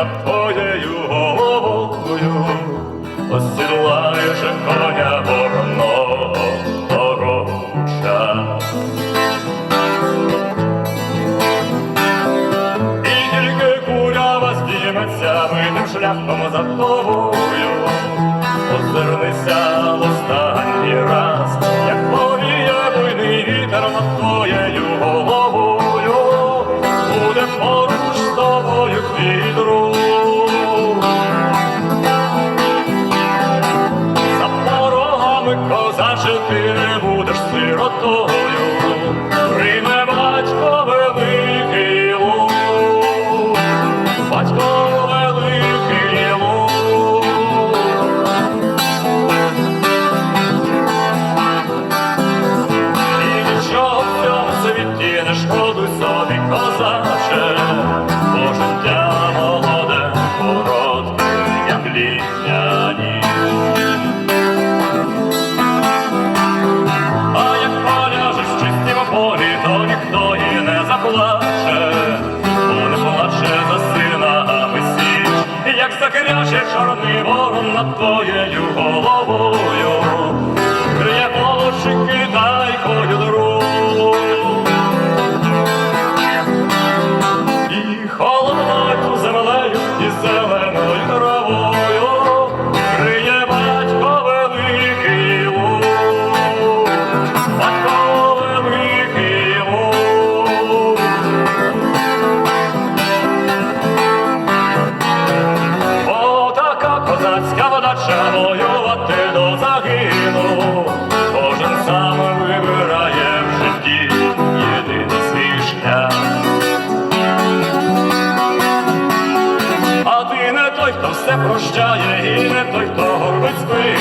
над твоєю головою, осідлаючи коня вороного дорогуча. І тільки курява здійметься митим шляхом за тобою. Озирнися в поруч з тобою твій друг. За порогами козаче ти не будеш сиротою, ніхто і не заплаче, он плаче за сина, а висіч, як закряче чорний ворон над твоєю головою, той, хто все прощає, і не той, хто горбить спину.